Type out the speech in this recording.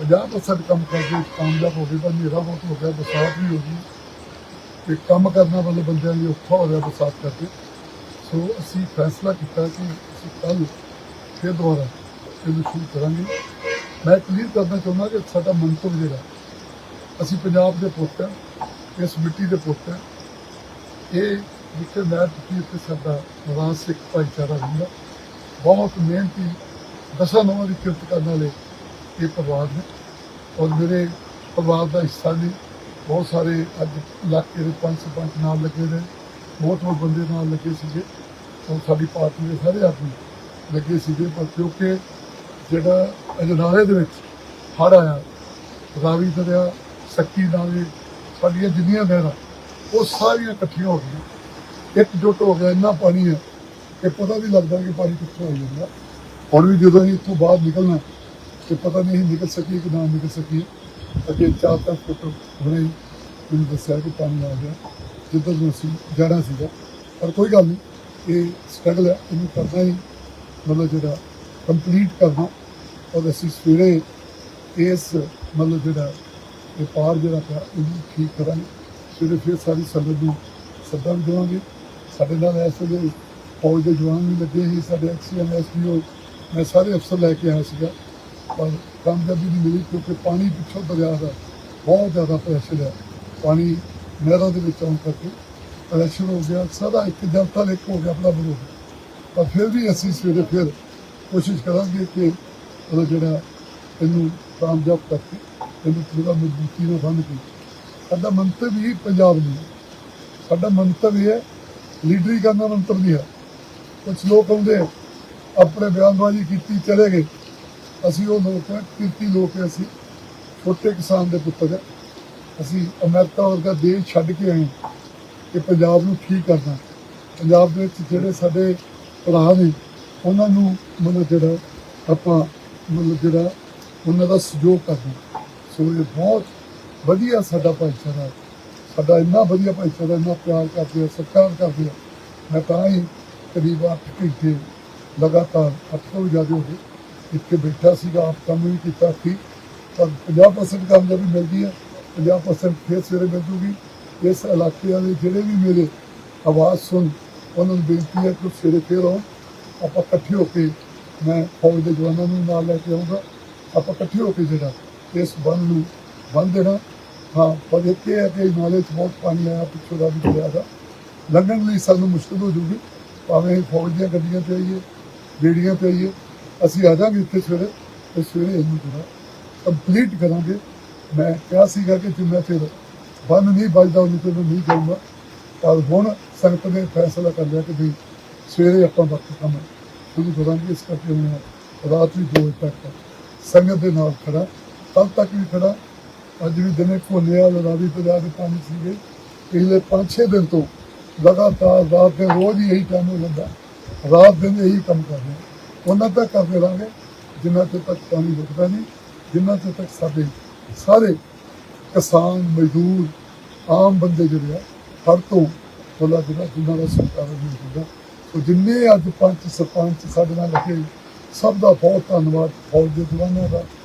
50% ਕੰਮ ਕਰਕੇ ਕਾਮਯਾਬ ਹੋ ਗਏ ਪਰ ਮੇਰਾ ਬਹੁਤ ਹੋ ਗਿਆ, ਬਰਸਾਤ ਵੀ ਹੋ ਗਈ। ਤੇ ਕੰਮ ਕਰਨ ਵਾਲੇ ਬੰਦਿਆਂ ਲਈ ਔਖਾ ਹੋ ਗਿਆ ਬਰਸਾਤ ਕਰਕੇ। ਸੋ ਅਸੀਂ ਫੈਸਲਾ ਕੀਤਾ ਕਿ ਅਸੀਂ ਕੱਲ ਫਿਰ ਦੁਬਾਰਾ ਇਹਨੂੰ ਸ਼ੁਰੂ ਕਰਾਂਗੇ। ਮੈਂ ਕਲੀਅਰ ਕਰਨਾ ਚਾਹੁੰਦਾ ਕਿ ਸਾਡਾ ਮੰਤਵ ਜਿਹੜਾ, ਅਸੀਂ ਪੰਜਾਬ ਦੇ ਪੁੱਤ ਹਾਂ, ਇਸ ਮਿੱਟੀ ਦੇ ਪੁੱਤ ਹਾਂ। ਇਹ ਜਿੱਥੇ ਮੈਂ ਟੁੱਟੀ ਉੱਥੇ ਸਾਡਾ ਰਾਜ ਸਿੱਖ ਭਾਈਚਾਰਾ ਰਹਿੰਦਾ ਬਹੁਤ ਮਿਹਨਤੀ, ਦਸਾਂ ਨਵਾਂ ਦੀ ਕਿਰਤ ਕਰਨ ਵਾਲੇ ਇਹ ਪਰਿਵਾਰ ਨੇ ਔਰ ਮੇਰੇ ਪਰਿਵਾਰ ਦਾ ਹਿੱਸਾ ਨੇ ਬਹੁਤ ਸਾਰੇ ਅੱਜ ਇਲਾਕੇ ਦੇ ਪੰਜ ਸਰਪੰਚ ਨਾਲ ਲੱਗੇ ਨੇ। ਬਹੁਤ ਬਹੁਤ ਬੰਦੇ ਨਾਲ ਲੱਗੇ ਸੀਗੇ। ਔਰ ਸਾਡੀ ਪਾਰਟੀ ਦੇ ਸਾਰੇ ਆਦਮੀ ਲੱਗੇ ਸੀਗੇ। ਪਰ ਕਿਉਂਕਿ ਜਿਹੜਾ ਅਜਨਾਲੇ ਦੇ ਵਿੱਚ ਹੜ੍ਹ ਆਇਆ, ਰਾਵੀ ਦਰਿਆ, ਸੱਕੀ ਨਾਲੇ, ਸਾਡੀਆਂ ਜਿੰਨੀਆਂ ਨਹਿਰਾਂ, ਉਹ ਸਾਰੀਆਂ ਇਕੱਠੀਆਂ ਹੋ ਗਈਆਂ। ਇੱਕ ਜੁੱਟ ਹੋ ਗਿਆ, ਇੰਨਾ ਪਾਣੀ ਹੈ ਕਿ ਪਤਾ ਨਹੀਂ ਲੱਗਦਾ ਕਿ ਪਾਣੀ ਕਿੱਥੋਂ ਆਈ ਜਾਂਦਾ। ਹੁਣ ਵੀ ਜਦੋਂ ਅਸੀਂ ਇੱਥੋਂ ਬਾਹਰ ਨਿਕਲਣਾ ਤੇ ਪਤਾ ਨਹੀਂ ਅਸੀਂ ਨਿਕਲ ਸਕੀਏ ਕਿ ਨਾ ਨਿਕਲ ਸਕੀਏ। ਅੱਗੇ ਚਾਰ ਪੰਜ ਫੁੱਟ ਹੁਣੇ ਮੈਨੂੰ ਦੱਸਿਆ ਕਿ ਪਾਣੀ ਆ ਗਿਆ। ਜਿੱਧਰ ਨੂੰ ਅਸੀਂ ਜਾਣਾ ਸੀਗਾ। ਪਰ ਕੋਈ ਗੱਲ ਨਹੀਂ, ਇਹ ਸਟਰਗਲ ਹੈ। ਇਹਨੂੰ ਕਰਨਾ ਹੀ ਮਤਲਬ ਜਿਹੜਾ ਕੰਪਲੀਟ ਕਰਨਾ। ਔਰ ਅਸੀਂ ਸਵੇਰੇ ਇਸ ਮਤਲਬ ਜਿਹੜਾ ਇਹ ਪਾਰ ਜਿਹੜਾ ਪਿਆ, ਇਹਨੂੰ ਠੀਕ ਕਰਾਂਗੇ। ਸਵੇਰੇ ਫਿਰ ਸਾਰੀ ਸੰਗਤ ਨੂੰ ਸੱਦਾ ਵੀ ਦੇਵਾਂਗੇ। ਸਾਡੇ ਨਾਲ ਇਸ ਵੇਲੇ ਫੌਜ ਦੇ ਜਵਾਨ ਵੀ ਲੱਗੇ ਸੀ। ਸਾਡੇ ਐਕਸੀਐਮ ਐਸਪੀਓ ਮੈਂ ਸਾਰੇ ਅਫਸਰ ਲੈ ਕੇ ਆਇਆ ਸੀਗਾ। ਕਾਮਯਾਬੀ ਨਹੀਂ ਮਿਲੀ ਕਿਉਂਕਿ ਪਾਣੀ ਪਿੱਛੋਂ ਦਰਿਆ ਦਾ ਬਹੁਤ ਜ਼ਿਆਦਾ ਪ੍ਰੈਸ਼ਰ ਹੈ। ਪਾਣੀ ਨਹਿਰਾਂ ਦੇ ਵਿੱਚ ਆਉਣ ਕਰਕੇ ਪ੍ਰੈਸ਼ਰ ਹੋ ਗਿਆ, ਸਾਰਾ ਇੱਕ ਜਨਤਾ ਇੱਕ ਹੋ ਗਿਆ ਆਪਣਾ ਬਰੋ ਪਰ ਫਿਰ ਵੀ ਅਸੀਂ ਸਵੇਰੇ ਫਿਰ ਕੋਸ਼ਿਸ਼ ਕਰਾਂਗੇ ਕਿ ਉਹ ਜਿਹੜਾ ਇਹਨੂੰ ਕਾਮਯਾਬ ਕਰਕੇ ਇਹਨੂੰ ਪੂਰਾ ਮਜ਼ਬੂਤੀ ਨਾਲ ਬੰਦ ਕੇ। ਸਾਡਾ ਮੰਤਵ ਹੀ ਪੰਜਾਬ ਨੂੰ ਸਾਡਾ ਮੰਤਵ ਇਹ ਹੈ ਲੀਡਰੀ ਕਰਨਾ ਮੰਤਵ ਨਹੀਂ ਹੈ। ਕੁਝ ਲੋਕ ਆਉਂਦੇ, ਆਪਣੇ ਬਿਆਨਬਾਜ਼ੀ ਕੀਤੀ, ਚਲੇ ਗਏ। ਅਸੀਂ ਉਹ ਲੋਕ ਹਾਂ ਕਿਰਤੀ ਲੋਕ ਹਾਂ ਅਸੀਂ, ਛੋਟੇ ਕਿਸਾਨ ਦੇ ਪੁੱਤਰ ਹਾਂ ਅਸੀਂ ਅਮਰੀਕਾ ਵਰਗਾ ਦੇਸ਼ ਛੱਡ ਕੇ ਆਏ ਕਿ ਪੰਜਾਬ ਨੂੰ ਠੀਕ ਕਰਨਾ। ਪੰਜਾਬ ਦੇ ਵਿੱਚ ਜਿਹੜੇ ਸਾਡੇ ਭਰਾ ਨੇ, ਉਹਨਾਂ ਨੂੰ ਮਤਲਬ ਜਿਹੜਾ ਆਪਾਂ ਮਤਲਬ ਜਿਹੜਾ ਉਹਨਾਂ ਦਾ ਸਹਿਯੋਗ ਕਰਨਾ। ਸੋ ਇਹ ਬਹੁਤ ਵਧੀਆ ਸਾਡਾ ਭਾਈਚਾਰਾ ਸਾਡਾ ਇੰਨਾ ਵਧੀਆ ਭਾਈਚਾਰਾ, ਇੰਨਾ ਪਿਆਰ ਕਰਦੇ ਆ, ਸਤਿਕਾਰ ਕਰਦੇ ਆ। ਮੈਂ ਤਾਂ ਹੀ ਕਰੀਬ 8 ਘੰਟੇ ਲਗਾਤਾਰ ਅੱਠ ਤੋਂ ਜ਼ਿਆਦਾ ਹੋ ਗਏ। ਇੱਥੇ ਬੈਠਾ ਸੀਗਾ, ਆਪ ਕੰਮ ਵੀ ਕੀਤਾ ਸੀ। ਪਰ 50% ਕਾਮਯਾਬੀ ਮਿਲਦੀ ਹੈ 50% ਫਿਰ ਸਵੇਰੇ ਮਿਲ ਜੂਗੀ ਇਸ ਇਲਾਕੇ ਵਾਲੇ ਜਿਹੜੇ ਵੀ ਮੇਰੇ ਆਵਾਜ਼ ਸੁਣ, ਉਹਨਾਂ ਨੂੰ ਬੇਨਤੀ ਹੈ ਕਿ ਸਵੇਰੇ ਫਿਰ ਆਉਣ ਆਪਾਂ ਇਕੱਠੇ ਹੋ ਕੇ ਮੈਂ ਫੌਜ ਦੇ ਜਵਾਨਾਂ ਨੂੰ ਨਾਲ ਲੈ ਕੇ ਆਉਂਗਾ। ਆਪਾਂ ਇਕੱਠੇ ਹੋ ਕੇ ਜਿਹੜਾ ਇਸ ਬੰਨ ਨੂੰ ਬੰਨ ਦੇਣਾ। ਹਾਂ, ਪਰ ਇਹ ਹੈ ਕਿ ਨਾਲੇ 'ਚ ਬਹੁਤ ਪਾਣੀ ਆਇਆ, ਪਿੱਛੋਂ ਦਾ ਵੀ ਦਰਿਆ ਦਾ ਲੰਘਣ ਲਈ ਸਾਨੂੰ ਮੁਸ਼ਕਲ ਹੋ ਜੂਗੀ। ਭਾਵੇਂ ਅਸੀਂ ਫੌਜ ਦੀਆਂ ਗੱਡੀਆਂ ਤੇ ਆਈਏ ਬੇੜੀਆਂ ਤੇ ਆਈਏ ਅਸੀਂ ਆ ਜਾਾਂਗੇ ਇੱਥੇ ਸਵੇਰੇ, ਤੇ ਸਵੇਰੇ ਇਹਨੂੰ ਜਿਹੜਾ ਕੰਪਲੀਟ ਕਰਾਂਗੇ। ਮੈਂ ਕਿਹਾ ਸੀਗਾ ਕਿ ਜਿੰਨਾ ਚਿਰ ਬੰਨ ਨਹੀਂ ਵੱਜਦਾ, ਉਹਨੂੰ ਤੇ ਨਹੀਂ ਜਾਊਗਾ। ਪਰ ਹੁਣ ਸੰਗਤ ਨੇ ਫੈਸਲਾ ਕਰ ਲਿਆ ਕਿ ਵੀ ਸਵੇਰੇ ਆਪਾਂ ਵਕਤ ਕੰਮ ਸ਼ੁਰੂ ਕਰਾਂਗੇ। ਇਸ ਕਰਕੇ ਹੁਣ ਰਾਤ ਵੀ ਦੋ ਵਜੇ ਤੱਕ ਸੰਗਤ ਦੇ ਨਾਲ ਖੜਾ। ਤਦ ਤੱਕ ਵੀ ਖੜਾ। ਅੱਜ ਵੀ ਦਿਨੇ ਭੋਲਿਆ ਲੜਾਵੀ ਦਰਿਆ ਦੇ ਪਾਣੀ ਸੀਗੇ। ਪਿਛਲੇ 5-6 ਦਿਨ ਤੋਂ ਲਗਾਤਾਰ ਰਾਤ ਦੇ ਰੋਜ਼ ਹੀ ਇਹੀ ਕੰਮ ਹੋ ਜਾਂਦਾ। ਰਾਤ ਦਿਨ ਇਹੀ ਕੰਮ ਕਰ ਹਾਂ। ਉਹਨਾਂ ਤੱਕ ਕਰਦੇ ਰਹਾਂਗੇ ਜਿੰਨਾ ਚਿਰ ਤੱਕ ਪਾਣੀ ਰੁਕਦਾ ਨਹੀਂ, ਜਿੰਨਾ ਚਿਰ ਤੱਕ ਸਾਡੇ ਸਾਰੇ ਕਿਸਾਨ, ਮਜ਼ਦੂਰ, ਆਮ ਬੰਦੇ ਜਿਹੜੇ ਆ, ਹਰ ਤੋਂ ਖੁੱਲਾ ਜਿਹੜਾ ਜਿਨ੍ਹਾਂ ਦਾ ਸਰਕਾਰ ਨਹੀਂ ਹੁੰਦਾ। ਸੋ ਜਿੰਨੇ ਅੱਜ ਪੰਚ, ਸਰਪੰਚ ਸਾਡੇ ਨਾਲ ਲੱਗੇ, ਸਭ ਦਾ ਬਹੁਤ ਧੰਨਵਾਦ, ਫੌਜ ਦੇ ਜਵਾਨਾਂ ਦਾ